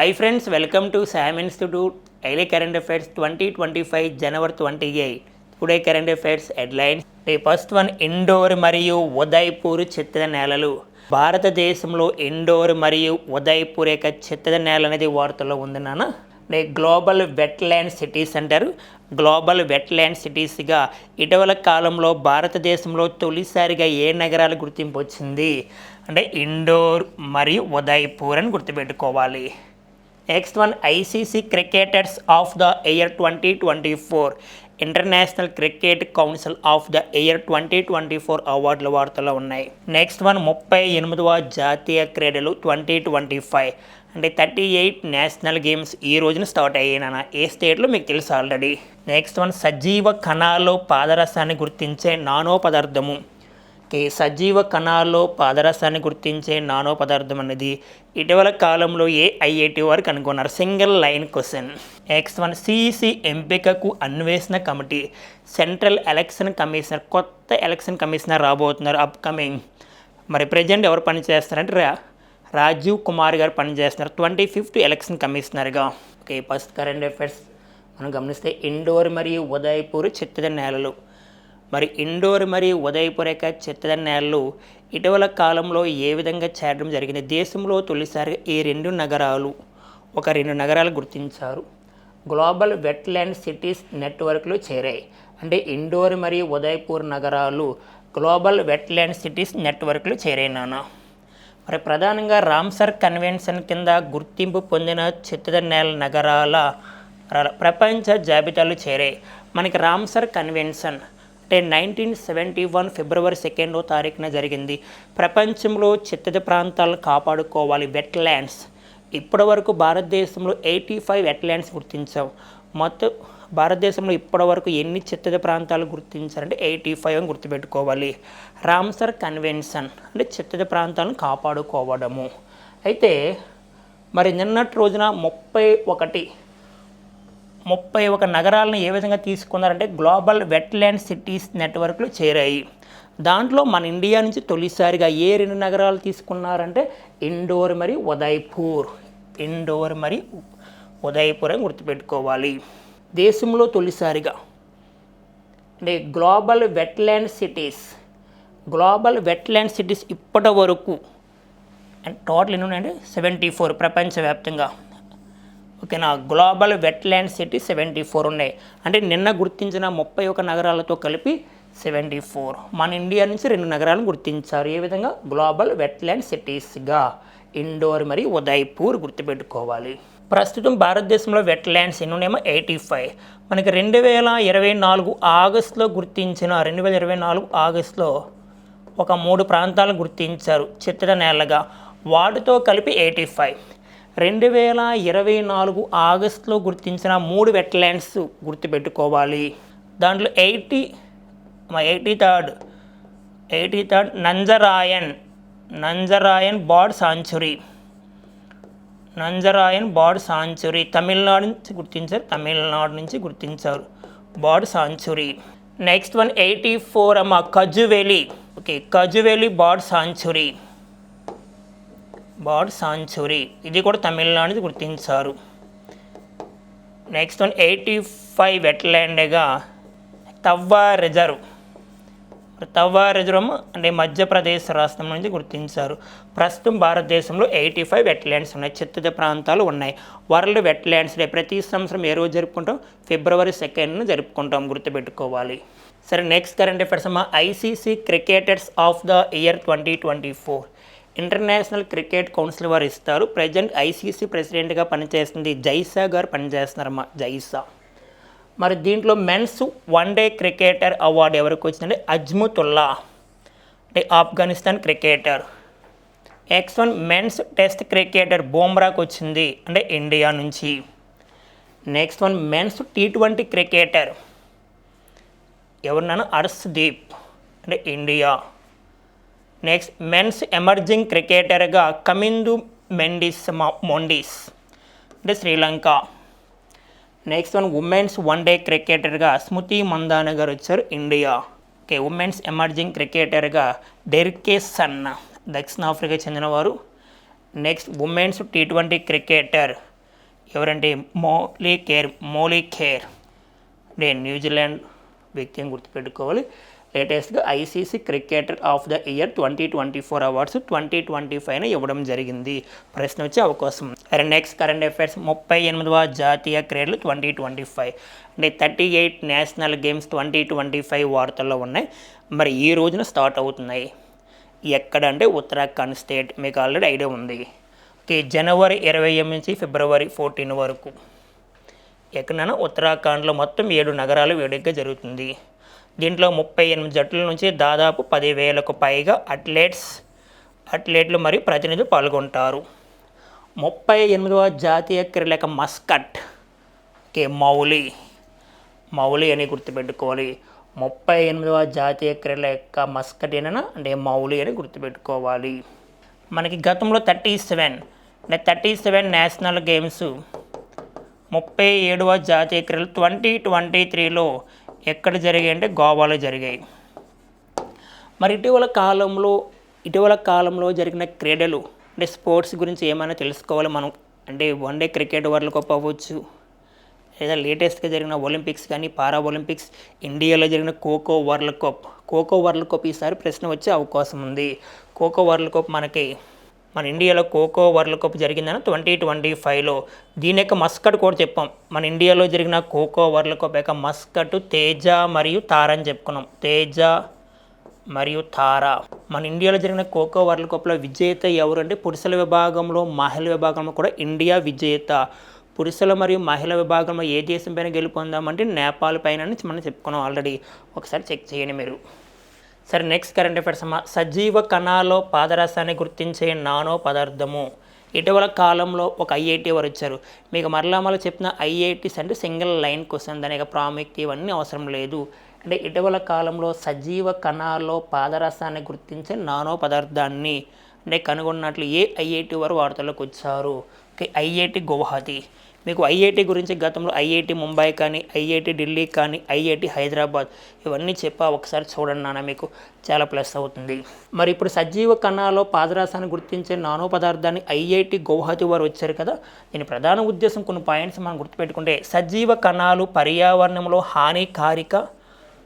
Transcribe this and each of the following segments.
Hi friends welcome to Sam institute daily current affairs twenty twenty five January twenty eight today current affairs headlines first one Indore మరియు ఉదయ్పూర్ చిత్తద నేలలు భారతదేశంలో indoor మరియు ఉదయ్పూర్ యొక్క చిత్తద నేల అనేది వార్తల్లో ఉంది నాన్న. అంటే గ్లోబల్ వెట్లాండ్ సిటీస్ అంటారు గ్లోబల్ వెట్లాండ్ సిటీస్గా ఇటీవల కాలంలో భారతదేశంలో తొలిసారిగా ఏ నగరాలు గుర్తింపు వచ్చింది? అంటే ఇండోర్ మరియు ఉదయ్పూర్ అని గుర్తుపెట్టుకోవాలి. Next one ICC cricketers of the year twenty twenty four. International cricket council of the year twenty twenty four అవార్డుల వార్తలు ఉన్నాయి. నెక్స్ట్ వన్ ముప్పై ఎనిమిదవ జాతీయ క్రీడలు ట్వంటీ ట్వంటీ ఫైవ్. అంటే థర్టీ ఎయిట్ నేషనల్ గేమ్స్ ఈ రోజున స్టార్ట్ అయ్యాయి ఏ స్టేట్లో మీకు తెలుసు ఆల్రెడీ? నెక్స్ట్ వన్ సజీవ కణాలు పాదరసాన్ని గుర్తించే నానో పదార్థము. సజీవ కణాల్లో పాదరసాన్ని గుర్తించే నానో పదార్థం అనేది ఇటీవల కాలంలో ఏ ఐఐటి వారు కనుగొన్నారు. Single line question. Next one CEC ఎంపికకు అన్వేషణ కమిటీ. సెంట్రల్ ఎలక్షన్ కమిషనర్ కొత్త ఎలక్షన్ కమిషనర్ రాబోతున్నారు అప్కమింగ్. మరి ప్రజెంట్ ఎవరు పనిచేస్తారంటే రా రాజీవ్ కుమార్ గారు పనిచేస్తున్నారు ట్వంటీ ఫిఫ్త్ ఎలక్షన్ కమిషనర్గా. ఓకే ఫస్ట్ కరెంట్ అఫైర్స్ మనం గమనిస్తే ఇండోర్ మరియు ఉదయపూర్ చిత్తడి నేలలు. మరి ఇండోర్ మరియు ఉదయపురేఖ యొక్క నేలలు ఇటీవల కాలంలో ఏ విధంగా చేరడం జరిగింది? దేశంలో తొలిసారిగా ఈ రెండు నగరాలు ఒక రెండు నగరాలు గుర్తించారు. గ్లోబల్ వెట్లాండ్ సిటీస్ నెట్వర్క్లో చేరాయి. అంటే ఇండోర్ మరియు ఉదయపూర్ నగరాలు గ్లోబల్ వెట్లాండ్ సిటీస్ నెట్వర్క్లో చేరాయి మరి ప్రధానంగా రామ్సర్ కన్వెన్షన్ కింద గుర్తింపు పొందిన చిత్తద నేల నగరాల ప్రపంచ జాబితాలు చేరాయి. మనకి రామ్సర్ కన్వెన్షన్ అంటే నైన్టీన్ సెవెంటీ వన్ ఫిబ్రవరి సెకండో తారీఖున జరిగింది. ప్రపంచంలో చిత్తద ప్రాంతాలను కాపాడుకోవాలి వెట్లాండ్స్ ఇప్పటి వరకు భారతదేశంలో ఎయిటీ ఫైవ్ వెట్లాండ్స్ గుర్తించాం. మొత్తం భారతదేశంలో ఇప్పటి వరకు ఎన్ని చిత్తద ప్రాంతాలు గుర్తించారంటే ఎయిటీ ఫైవ్ అని గుర్తుపెట్టుకోవాలి. రామ్సర్ కన్వెన్షన్ అంటే చిత్తద ప్రాంతాలను కాపాడుకోవడము. అయితే మరి నిన్నటి రోజున ముప్పై ఒకటి ముప్పై ఒక నగరాలను ఏ విధంగా తీసుకున్నారంటే గ్లోబల్ వెట్లాండ్ సిటీస్ నెట్వర్క్లో చేరాయి. దాంట్లో మన ఇండియా నుంచి తొలిసారిగా ఏ రెండు నగరాలు తీసుకున్నారంటే ఇండోర్ మరి ఉదయ్పూర్. ఇండోర్ మరి ఉదయ్పూర్ అని గుర్తుపెట్టుకోవాలి. దేశంలో తొలిసారిగా అంటే global wetland cities. Global wetland cities ఇప్పటి వరకు అండ్ టోటల్ ఎన్ని ఉన్నాయంటే సెవెంటీ ఫోర్ ప్రపంచవ్యాప్తంగా. ఓకేనా? Global wetland city seventy four ఉన్నాయి. అంటే నిన్న గుర్తించిన ముప్పై ఒక నగరాలతో కలిపి సెవెంటీ ఫోర్. మన ఇండియా నుంచి రెండు నగరాలను గుర్తించారు. ఏ విధంగా? Global wetland సిటీస్గా. ఇండోర్ మరియు ఉదయ్పూర్ గుర్తుపెట్టుకోవాలి. ప్రస్తుతం భారతదేశంలో వెట్లాండ్స్ ఎన్ని ఉన్నాయేమో ఎయిటీ ఫైవ్. మనకి రెండు వేల ఇరవై నాలుగు ఆగస్టులో గుర్తించిన రెండు వేల ఇరవై నాలుగు ఆగస్టులో ఒక మూడు ప్రాంతాలను గుర్తించారు చిత్తడ నేలగా. వాటితో కలిపి ఎయిటీ ఫైవ్. రెండు వేల ఇరవై నాలుగు ఆగస్టులో గుర్తించిన మూడు వెట్లాండ్స్ గుర్తుపెట్టుకోవాలి. దాంట్లో eighty eighty third eighty third Nanjarayan Nanjarayan bird sanctuary Nanjarayan bird sanctuary Tamil Nadu నుంచి గుర్తించారు తమిళనాడు నుంచి గుర్తించారు. Bird sanctuary next one eighty four అమ్మ Kazhuveli okay Kazhuveli bird sanctuary bird sanctuary ఇది కూడా తమిళనాడు గుర్తించారు. నెక్స్ట్ వన్ ఎయిటీ ఫైవ్ వెట్లాండ్గా Tawa reserve Tawa reserve అంటే మధ్యప్రదేశ్ రాష్ట్రం నుంచి గుర్తించారు. ప్రస్తుతం భారతదేశంలో ఎయిటీ ఫైవ్ వెట్లాండ్స్ ఉన్నాయి. చిత్తజ ప్రాంతాలు ఉన్నాయి. వరల్డ్ వెట్లాండ్స్ డే ప్రతి సంవత్సరం ఏ రోజు జరుపుకుంటాం? ఫిబ్రవరి సెకండ్ను జరుపుకుంటాం గుర్తుపెట్టుకోవాలి. సరే నెక్స్ట్ కరెంట్ అఫేర్స్ అమ్మా ICC cricketers of the year twenty twenty four international cricket council వారు ఇస్తారు. ప్రజెంట్ ఐసీసీ ప్రెసిడెంట్గా పనిచేస్తుంది. జైసా గారు పనిచేస్తున్నారమ్మా జైసా. మరి దీంట్లో men's one day cricketer award ఎవరికి వచ్చిందంటే అజ్ముతుల్లా అంటే Afghanistan cricketer. Next one men's test cricketer బోమ్రాకు వచ్చింది అంటే ఇండియా నుంచి. Next one men's T twenty cricketer ఎవరినైనా అర్స్దీప్ అంటే ఇండియా. నెక్స్ట్ మెన్స్ ఎమర్జింగ్ క్రికెటర్గా కమిందు మెండిస్ మొండిస్ అంటే Sri Lanka. Next one women's one day క్రికెటర్గా Smriti Mandhana గారు వచ్చారు ఇండియా ఓకే ఉమెన్స్ ఎమర్జింగ్ క్రికెటర్గా డెర్కే సన్న దక్షిణాఫ్రికా చెందినవారు. Next women's T twenty cricketer ఎవరంటే మోలీ కేర్ మోలీ ఖేర్ అంటే న్యూజిలాండ్ వ్యక్తిని గుర్తుపెట్టుకోవాలి. లేటెస్ట్గా ICC cricketer of the year twenty twenty four awards twenty twenty ఫైవ్న ఇవ్వడం జరిగింది. ప్రశ్న వచ్చే అవకాశం. అండ్ నెక్స్ట్ కరెంట్ అఫైర్స్ ముప్పై ఎనిమిదవ జాతీయ క్రీడలు ట్వంటీ ట్వంటీ ఫైవ్ అంటే thirty eight national games twenty twenty five వార్తల్లో ఉన్నాయి. మరి ఈ రోజున స్టార్ట్ అవుతున్నాయి. ఎక్కడ అంటే ఉత్తరాఖండ్ స్టేట్ మీకు ఆల్రెడీ ఐడియా ఉంది. ఓకే జనవరి ఇరవై ఎనిమిది నుంచి ఫిబ్రవరి ఫోర్టీన్ వరకు. ఎక్కడైనా ఉత్తరాఖండ్లో మొత్తం ఏడు నగరాలు వేడుకగా జరుగుతుంది. దీంట్లో ముప్పై ఎనిమిది జట్ల నుంచి దాదాపు పదివేలకు పైగా అథ్లెట్స్ అథ్లెట్లు మరియు ప్రతినిధులు పాల్గొంటారు. ముప్పై ఎనిమిదవ జాతీయ క్రీడక మస్కట్ కే మౌలి మౌలి అని గుర్తుపెట్టుకోవాలి. ముప్పై ఎనిమిదవ జాతీయ క్రీడల యొక్క మస్కట్ ఏనైనా అంటే మౌలి అని గుర్తుపెట్టుకోవాలి. మనకి గతంలో థర్టీ సెవెన్ అంటే థర్టీ సెవెన్ నేషనల్ గేమ్స్ ముప్పై ఏడవ జాతీయ క్రీడలు ట్వంటీ ట్వంటీ త్రీలో ఎక్కడ జరిగాయి అంటే గోవాలో జరిగాయి. మరి ఇటీవల కాలంలో ఇటీవల కాలంలో జరిగిన క్రీడలు అంటే స్పోర్ట్స్ గురించి ఏమైనా తెలుసుకోవాలి మనం? అంటే one day cricket world cup అవ్వచ్చు లేదా లేటెస్ట్గా జరిగిన ఒలింపిక్స్ కానీ పారా ఒలింపిక్స్ ఇండియాలో జరిగిన Kho Kho world cup. Kho Kho world cup ఈసారి ప్రశ్న వచ్చే అవకాశం ఉంది. ఖోఖో వరల్డ్ కప్ మనకి మన ఇండియాలో కోకో వరల్డ్ కప్ జరిగిందని ట్వంటీ ట్వంటీ ఫైవ్లో. దీని యొక్క మస్కట్ కూడా చెప్పాం. మన ఇండియాలో జరిగిన కోకో వరల్డ్ కప్ యొక్క మస్కట్ తేజ మరియు తార అని చెప్పుకున్నాం. తేజ మరియు తార. మన ఇండియాలో జరిగిన ఖోఖో వరల్డ్ కప్లో విజేత ఎవరంటే పురుషుల విభాగంలో మహిళల విభాగంలో కూడా ఇండియా విజేత. పురుషుల మరియు మహిళల విభాగంలో ఏ దేశం పైన గెలుపొందామంటే నేపాల్ పైన అని మనం చెప్పుకున్నాం ఆల్రెడీ. ఒకసారి చెక్ చేయండి మీరు. సరే నెక్స్ట్ కరెంట్ అఫైర్స్ అమ్మ. సజీవ కణాల్లో పాదరసాన్ని గుర్తించే నానో పదార్థము. ఇటీవల కాలంలో ఒక ఐఐటి వారు ఇచ్చారు. మీకు మరలా మరలా చెప్పిన ఐఐటీస్ అంటే సింగిల్ లైన్ క్వశ్చన్. దాని యొక్క ప్రాముఖ్యత ఇవన్నీ అవసరం లేదు. అంటే ఇటీవల కాలంలో సజీవ కణాల్లో పాదరసాన్ని గుర్తించే నానో పదార్థాన్ని అంటే కనుగొన్నట్లు ఏ ఐఐటి వారు వార్తలకు వచ్చారు? Okay IIT Guwahati. మీకు ఐఐటి గురించి గతంలో ఐఐటి ముంబై కానీ ఐఐటి ఢిల్లీ కానీ ఐఐటి హైదరాబాద్ ఇవన్నీ చెప్పా ఒకసారి చూడండి నాన్న మీకు చాలా ప్లస్ అవుతుంది. మరి ఇప్పుడు సజీవ కణాల్లో పాదరాసాన్ని గుర్తించే నానో పదార్థాన్ని ఐఐటి గౌహతి వారు వచ్చారు కదా? దీని ప్రధాన ఉద్దేశం కొన్ని పాయింట్స్ మనం గుర్తుపెట్టుకుంటే సజీవ కణాలు పర్యావరణంలో హానికారిక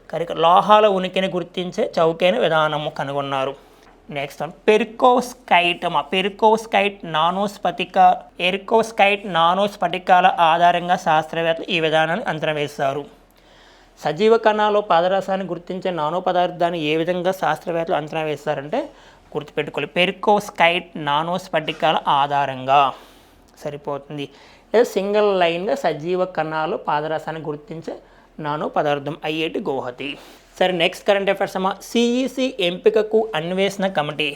కరిక లోహాల ఉనికిని గుర్తించే చౌకైన విధానము కనుగొన్నారు. నెక్స్ట్ వన్ పెరికోస్కైట్ అమ్మ పెరికోస్కైట్ నానోస్ఫటిక ఎరికోస్కైట్ నానోస్ఫటికాల ఆధారంగా శాస్త్రవేత్తలు ఈ విధానాన్ని అంచనా వేశారు. సజీవ కణాల్లో పాదరసాన్ని గుర్తించే నానో పదార్థాన్ని ఏ విధంగా శాస్త్రవేత్తలు అంచనా వేస్తారంటే గుర్తుపెట్టుకోవాలి. పెరికోస్కైట్ నానోస్ఫటికాల ఆధారంగా. సరిపోతుంది. లేదా సింగిల్ లైన్గా సజీవ కణాలు పాదరసాన్ని గుర్తించే నానో పదార్థం. ఐఐటి గౌహతి సరే నెక్స్ట్ కరెంట్ అఫైర్స్ అమ్మా. సిఈసి ఎంపికకు అన్వేషణ కమిటీ.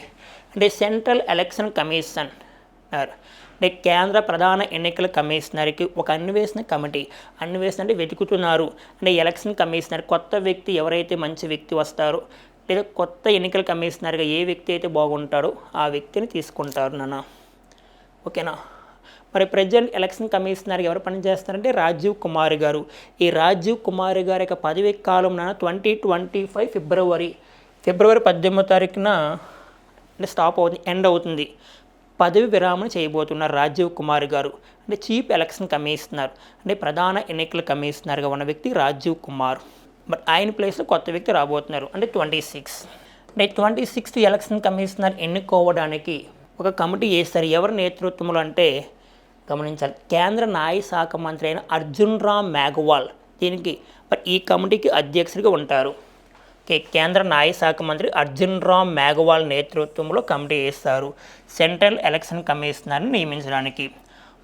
అంటే సెంట్రల్ ఎలక్షన్ కమిషన్ అంటే కేంద్ర ప్రధాన ఎన్నికల కమిషనర్కి ఒక అన్వేషణ కమిటీ. అన్వేషణ అంటే వెతుకుతున్నారు. అంటే ఎలక్షన్ కమిషనర్ కొత్త వ్యక్తి ఎవరైతే మంచి వ్యక్తి వస్తారో లేదా కొత్త ఎన్నికల కమిషనర్గా ఏ వ్యక్తి అయితే బాగుంటాడో ఆ వ్యక్తిని తీసుకుంటారు నాన్న. ఓకేనా? మరి ప్రజెంట్ ఎలక్షన్ కమిషనర్ ఎవరు పనిచేస్తారంటే రాజీవ్ కుమార్ గారు. ఈ రాజీవ్ కుమార్ గారి యొక్క పదవి కాలం ట్వంటీ ట్వంటీ ఫైవ్ ఫిబ్రవరి ఫిబ్రవరి పద్దెనిమిదో తారీఖున అంటే స్టాప్ అవుతుంది ఎండ్ అవుతుంది. పదవి విరామణ చేయబోతున్నారు రాజీవ్ కుమార్ గారు. అంటే చీఫ్ ఎలక్షన్ కమిషనర్ అంటే ప్రధాన ఎన్నికల కమిషనర్గా ఉన్న వ్యక్తి రాజీవ్ కుమార్. బట్ ఆయన ప్లేస్లో కొత్త వ్యక్తి రాబోతున్నారు అంటే ట్వంటీ సిక్స్ అంటే ట్వంటీ సిక్స్త్ ఎలక్షన్ కమిషనర్ ఎన్నుకోవడానికి ఒక కమిటీ వేస్తారు ఎవరి నేతృత్వంలో అంటే గమనించాలి. కేంద్ర న్యాయ శాఖ మంత్రి అయిన అర్జున్ రామ్ మేఘవాల్ దీనికి ఈ కమిటీకి అధ్యక్షుడిగా ఉంటారు. ఓకే కేంద్ర న్యాయ శాఖ మంత్రి అర్జున్ రామ్ మేఘవాల్ నేతృత్వంలో కమిటీ వేస్తారు. సెంట్రల్ ఎలక్షన్ కమిషనర్ని నియమించడానికి.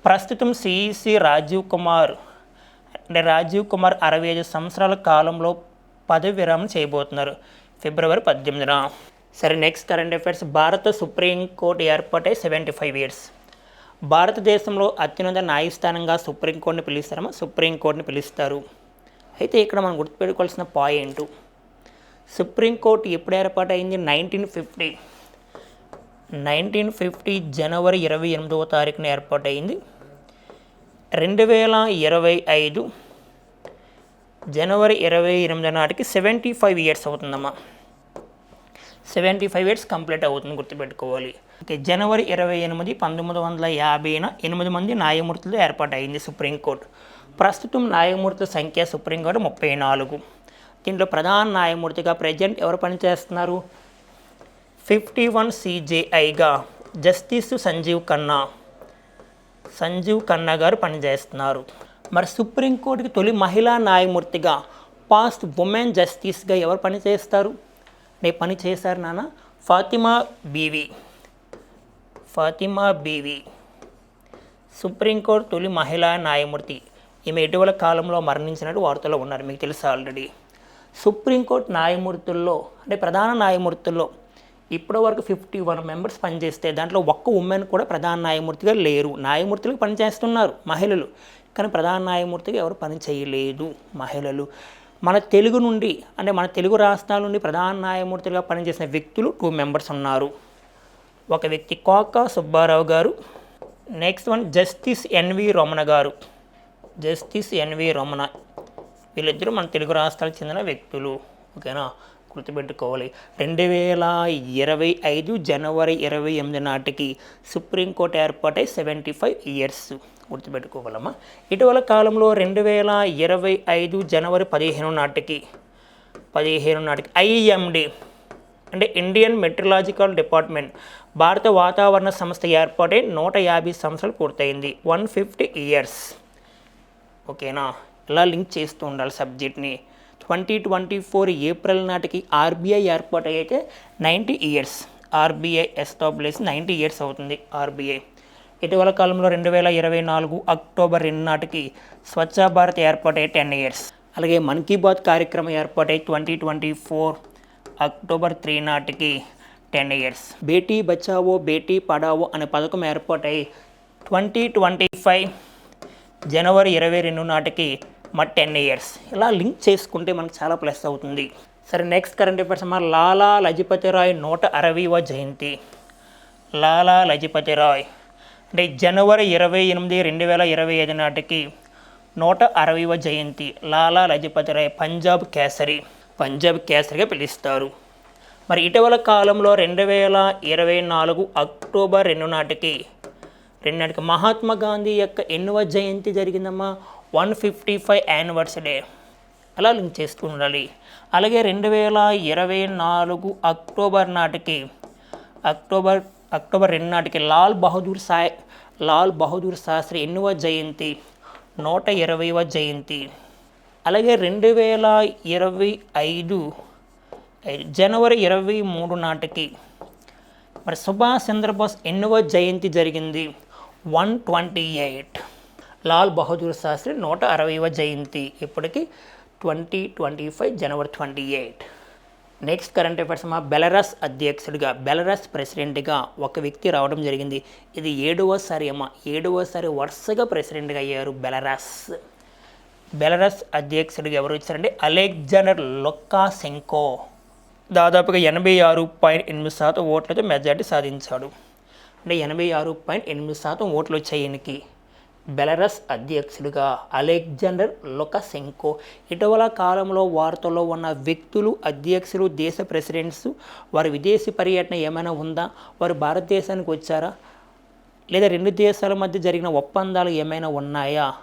ప్రస్తుతం సిఈసి రాజీవ్ కుమార్ అంటే రాజీవ్ కుమార్ అరవై ఐదు సంవత్సరాల కాలంలో పదవి విరామం చేయబోతున్నారు. ఫిబ్రవరి పద్దెనిమిదిన. సరే నెక్స్ట్ కరెంట్ అఫైర్స్. భారత సుప్రీంకోర్టు ఏర్పాటై సెవెంటీ ఫైవ్ ఇయర్స్ భారతదేశంలో అత్యున్నత న్యాయస్థానంగా సుప్రీంకోర్టుని పిలుస్తారమో సుప్రీంకోర్టుని పిలుస్తారు. అయితే ఇక్కడ మనం గుర్తుపెట్టుకోవాల్సిన పాయింట్ సుప్రీంకోర్టు ఎప్పుడు ఏర్పాటైంది? నైన్టీన్ ఫిఫ్టీ నైన్టీన్ ఫిఫ్టీ జనవరి ఇరవై ఎనిమిదవ తారీఖున ఏర్పాటైంది. రెండు వేల ఇరవై ఐదు జనవరి ఇరవై ఎనిమిది నాటికి సెవెంటీ ఫైవ్ ఇయర్స్ అవుతుందమ్మా. సెవెంటీ ఫైవ్ ఇయర్స్ కంప్లీట్ అవుతుంది గుర్తుపెట్టుకోవాలి. ఓకే జనవరి ఇరవై ఎనిమిది పంతొమ్మిది వందల యాభైన ఎనిమిది మంది న్యాయమూర్తులు ఏర్పాటైంది సుప్రీంకోర్టు. ప్రస్తుతం న్యాయమూర్తుల సంఖ్య సుప్రీంకోర్టు ముప్పై నాలుగు. దీంట్లో ప్రధాన న్యాయమూర్తిగా ప్రజెంట్ ఎవరు పనిచేస్తున్నారు? ఫిఫ్టీ వన్ సిజేఐగా జస్టిస్ సంజీవ్ ఖన్నా సంజీవ్ ఖన్నా గారు పనిచేస్తున్నారు. మరి సుప్రీంకోర్టుకి తొలి మహిళా న్యాయమూర్తిగా పాస్ట్ ఉమెన్ జస్టిస్గా ఎవరు పనిచేస్తారు? నే పని చేశారు నాన్న ఫాతిమా బీవి. ఫాతిమా బీవి. సుప్రీంకోర్టు తొలి మహిళా న్యాయమూర్తి. ఈమె ఇటీవల కాలంలో మరణించినట్టు వార్తలో ఉన్నారు. మీకు తెలుసు ఆల్రెడీ? సుప్రీంకోర్టు న్యాయమూర్తుల్లో అంటే ప్రధాన న్యాయమూర్తుల్లో ఇప్పటి వరకు ఫిఫ్టీ వన్ మెంబర్స్ పనిచేస్తే దాంట్లో ఒక్క ఉమెన్ కూడా ప్రధాన న్యాయమూర్తిగా లేరు. న్యాయమూర్తులు పనిచేస్తున్నారు మహిళలు. కానీ ప్రధాన న్యాయమూర్తిగా ఎవరు పని చేయలేదు మహిళలు. మన తెలుగు నుండి అంటే మన తెలుగు రాష్ట్రాల నుండి ప్రధాన న్యాయమూర్తులుగా పనిచేసిన వ్యక్తులు టూ మెంబర్స్ ఉన్నారు. ఒక వ్యక్తి Koka Subba Rao garu. Next one justice NV Ramana garu. Justice NV Ramana. వీళ్ళిద్దరూ మన తెలుగు రాష్ట్రాలకు చెందిన వ్యక్తులు. ఓకేనా గుర్తుపెట్టుకోవాలి. రెండు వేల ఇరవై ఐదు జనవరి ఇరవై ఎనిమిది నాటికి సుప్రీంకోర్టు ఏర్పాటై సెవెంటీ ఫైవ్ ఇయర్స్. గుర్తుపెట్టుకోగలమా? ఇటీవల కాలంలో రెండు వేల ఇరవై ఐదు జనవరి పదిహేను నాటికి పదిహేను నాటికి ఐఎండి అంటే ఇండియన్ మెట్రలాజికల్ డిపార్ట్మెంట్ భారత వాతావరణ సంస్థ ఏర్పాటై నూట యాభై సంవత్సరాలు పూర్తయింది. One fifty years. ఓకేనా? ఇలా లింక్ చేస్తూ ఉండాలి సబ్జెక్ట్ని. ట్వంటీ ట్వంటీ ఫోర్ ఏప్రిల్ నాటికి ఆర్బీఐ ఏర్పాటు అయితే ninety years. RBI establish ninety years అవుతుంది ఆర్బీఐ. ఇటీవల కాలంలో రెండు వేల ఇరవై నాలుగు అక్టోబర్ రెండు నాటికి స్వచ్ఛ భారత్ ఏర్పాటై టెన్ ఇయర్స్. అలాగే మన్ కీ బాత్ కార్యక్రమం ఏర్పాటై twenty twenty four. October three నాటికి టెన్ ఇయర్స్. బేటీ బచావో బేటీ పడావో అనే పథకం ఏర్పాటై ట్వంటీ ట్వంటీ ఫైవ్ జనవరి ఇరవై రెండు నాటికి మా టెన్ ఇయర్స్. ఇలా లింక్ చేసుకుంటే మనకు చాలా ప్లస్ అవుతుంది. సరే నెక్స్ట్ కరెంట్ అఫైర్స్ మా లాలా లజపతి రాయ్ నూట అరవైవ జయంతి. లాలా లజపతి రాయ్ అంటే జనవరి ఇరవై ఎనిమిది రెండు వేల ఇరవై ఐదు నాటికి నూట అరవైవ జయంతి. లాలా లజపతి రాయ్ పంజాబ్ కేసరి. పంజాబ్ కేసరిగా పిలుస్తారు. మరి ఇటీవల కాలంలో రెండు వేల ఇరవై నాలుగు అక్టోబర్ రెండు నాటికి రెండు నాటికి మహాత్మా గాంధీ యొక్క ఎన్నవ జయంతి జరిగిందమ్మా. One fifty five anniversary. అలా లింక్ చేస్తూ ఉండాలి. అలాగే రెండు వేల ఇరవై నాలుగు అక్టోబర్ నాటికి అక్టోబర్ అక్టోబర్ రెండు నాటికి లాల్ బహదూర్ సాయ్ లాల్ బహదూర్ శాస్త్రి ఎన్నవ జయంతి నూట ఇరవైవ జయంతి. అలాగే రెండు వేల ఇరవై ఐదు జనవరి ఇరవై మూడు నాటికి మరి సుభాష్ చంద్రబోస్ ఎన్నవ జయంతి జరిగింది. One twenty eight. Lal Bahadur Shastri నూట అరవైవ జయంతి. ఇప్పటికి twenty twenty five January twenty eight. Next current affairs మా బెలరస్ అధ్యక్షుడిగా బెలరస్ ప్రెసిడెంట్గా ఒక వ్యక్తి రావడం జరిగింది. ఇది ఏడవసారి అమ్మ ఏడవసారి వరుసగా ప్రెసిడెంట్గా అయ్యారు బెలరస్. బెలరస్ అధ్యక్షుడిగా ఎవరు వచ్చారంటే అలెగ్జాండర్ లొక్కాసెంకో. దాదాపుగా ఎనభై ఆరు పాయింట్ ఎనిమిది శాతం ఓట్లతో మెజార్టీ సాధించాడు. అంటే ఎనభై ఆరు పాయింట్ ఎనిమిది శాతం ఓట్లు వచ్చాయి ఈయనకి బెలరస్ అధ్యక్షుడిగా అలెగ్జాండర్ లొకసెంకో ఇటీవల కాలంలో వార్తల్లో ఉన్న వ్యక్తులు అధ్యక్షులు దేశ ప్రెసిడెంట్స్ వారి విదేశీ పర్యటన ఏమైనా ఉందా? వారు భారతదేశానికి వచ్చారా? లేదా రెండు దేశాల మధ్య జరిగిన ఒప్పందాలు ఏమైనా ఉన్నాయా?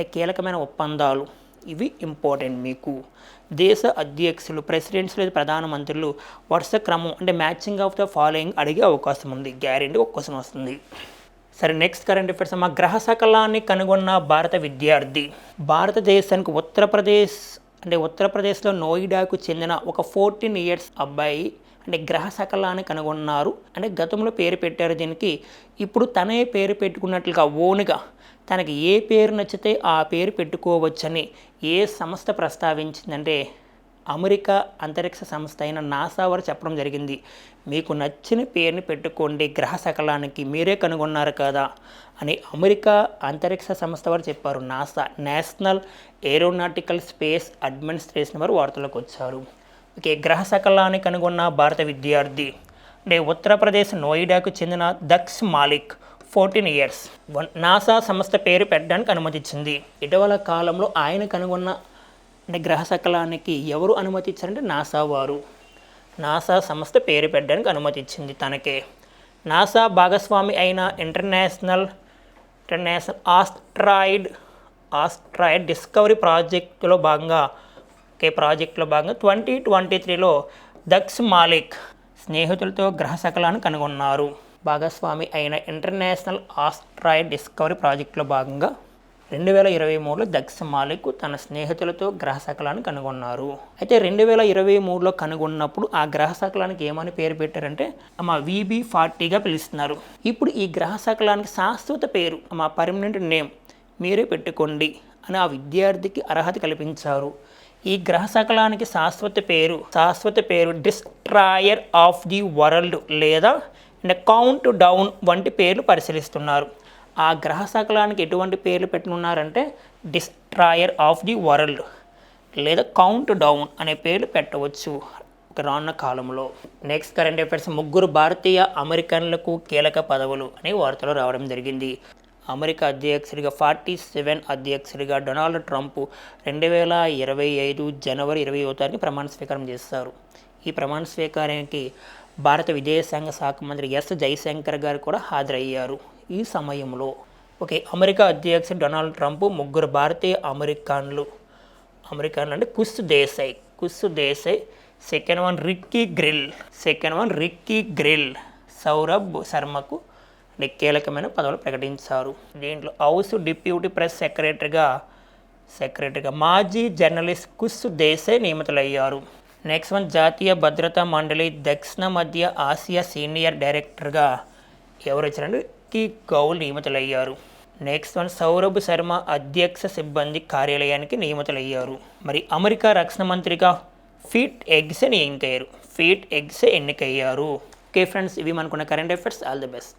కీలకమైన ఒప్పందాలు. ఇవి ఇంపార్టెంట్ మీకు. దేశ అధ్యక్షులు ప్రెసిడెంట్స్ లేదా ప్రధానమంత్రులు వరుస క్రమం అంటే మ్యాచింగ్ ఆఫ్ ద ఫాలోయింగ్ అడిగే అవకాశం ఉంది. గ్యారెంటీ ఒక క్వశ్చన్ వస్తుంది. సరే నెక్స్ట్ కరెంట్ అఫైర్స్ మా గ్రహ సకలాన్ని కనుగొన్న భారత విద్యార్థి. భారతదేశానికి ఉత్తరప్రదేశ్ అంటే ఉత్తరప్రదేశ్లో నోయిడాకు చెందిన ఒక ఫోర్టీన్ ఇయర్స్ అబ్బాయి అంటే గ్రహ సకలాన్ని కనుగొన్నారు. అంటే గతంలో పేరు పెట్టారు దీనికి. ఇప్పుడు తనే పేరు పెట్టుకున్నట్లుగా ఓన్గా తనకి ఏ పేరు నచ్చితే ఆ పేరు పెట్టుకోవచ్చని ఏ సంస్థ ప్రస్తావించిందంటే అమెరికా అంతరిక్ష సంస్థ అయిన నాసా వారు చెప్పడం జరిగింది. మీకు నచ్చిన పేరుని పెట్టుకోండి గ్రహ సకలానికి మీరే కనుగొన్నారు కదా అని అమెరికా అంతరిక్ష సంస్థ వారు చెప్పారు. NASA national aeronautical space administration వారు వార్తలకు వచ్చారు. ఓకే గ్రహ సకలాన్ని కనుగొన్న భారత విద్యార్థి అంటే ఉత్తరప్రదేశ్ నోయిడాకు చెందిన Daksh Malik fourteen years. NASA సంస్థ పేరు పెట్టడానికి అనుమతించింది ఇటీవల కాలంలో ఆయన కనుగొన్న అంటే గ్రహ సకలానికి ఎవరు అనుమతి ఇచ్చారంటే నాసా వారు. నాసా సంస్థ పేరు పెట్టడానికి అనుమతి ఇచ్చింది తనకే. నాసా భాగస్వామి అయిన international international asteroid asteroid discovery ప్రాజెక్టులో భాగంగా ఒకే ప్రాజెక్టులో భాగంగా ట్వంటీ ట్వంటీ త్రీలో దక్ష్ మాలిక్ స్నేహితులతో గ్రహ సకలాన్ని కనుగొన్నారు. భాగస్వామి అయిన ఇంటర్నేషనల్ ఆస్ట్రాయిడ్ డిస్కవరీ ప్రాజెక్టులో భాగంగా రెండు వేల ఇరవై మూడులో దక్ష మాలిక్ తన స్నేహితులతో గ్రహ శకలాన్ని కనుగొన్నారు. అయితే రెండు వేల ఇరవై మూడులో కనుగొన్నప్పుడు ఆ గ్రహ శకలానికి ఏమని పేరు పెట్టారంటే మా విబి ఫార్టీగా పిలుస్తున్నారు. ఇప్పుడు ఈ గ్రహ శకలానికి శాశ్వత పేరు మా పర్మనెంట్ నేమ్ మీరే పెట్టుకోండి అని ఆ విద్యార్థికి అర్హత కల్పించారు. ఈ గ్రహ శకలానికి శాశ్వత పేరు శాశ్వత పేరు డిస్ట్రాయర్ ఆఫ్ ది వరల్డ్ లేదా కౌంట్ డౌన్ వంటి పేర్లు పరిశీలిస్తున్నారు. ఆ గ్రహ శకలానికి ఎటువంటి పేర్లు పెట్టనున్నారంటే డిస్ట్రాయర్ ఆఫ్ ది వరల్డ్ లేదా కౌంట్ డౌన్ అనే పేర్లు పెట్టవచ్చు రానున్న కాలంలో. నెక్స్ట్ కరెంట్ అఫైర్స్ ముగ్గురు భారతీయ అమెరికన్లకు కీలక పదవులు అనే వార్తలు రావడం జరిగింది. అమెరికా అధ్యక్షుడిగా ఫార్టీ సెవెన్ అధ్యక్షుడిగా డొనాల్డ్ ట్రంప్ రెండు వేల ఇరవై ఐదు జనవరి ఇరవై తారీఖు ప్రమాణ స్వీకారం చేస్తారు. ఈ ప్రమాణ స్వీకారానికి భారత విదేశాంగ శాఖ మంత్రి ఎస్. జైశంకర్ గారు కూడా హాజరయ్యారు ఈ సమయంలో. ఓకే అమెరికా అధ్యక్షుడు డొనాల్డ్ ట్రంప్ ముగ్గురు భారతీయ అమెరికన్లు అమెరికన్లు అంటే Kush Desai Kush Desai second one Ricky Gill second one Ricky Gill Saurabh శర్మకు కీలకమైన పదవులు ప్రకటించారు. దీంట్లో హౌస్ డిప్యూటీ ప్రెస్ సెక్రటరీగా సెక్రటరీగా మాజీ జర్నలిస్ట్ కుస్ దేశాయ్ నియమితులయ్యారు. నెక్స్ట్ వన్ జాతీయ భద్రతా మండలి దక్షిణ మధ్య ఆసియా సీనియర్ డైరెక్టర్గా ఎవరు వచ్చారంటే కి గౌల్ నియమితులయ్యారు. నెక్స్ట్ వన్ సౌరభ్ శర్మ అధ్యక్ష సిబ్బంది కార్యాలయానికి నియమితులయ్యారు. మరి అమెరికా రక్షణ మంత్రిగా ఫీట్ ఎగ్స్ ఎన్నికయ్యారు ఫీట్ ఎగ్స్ ఎన్నికయ్యారు. ఓకే ఫ్రెండ్స్ ఇవి మనకున్న current affairs. All the best.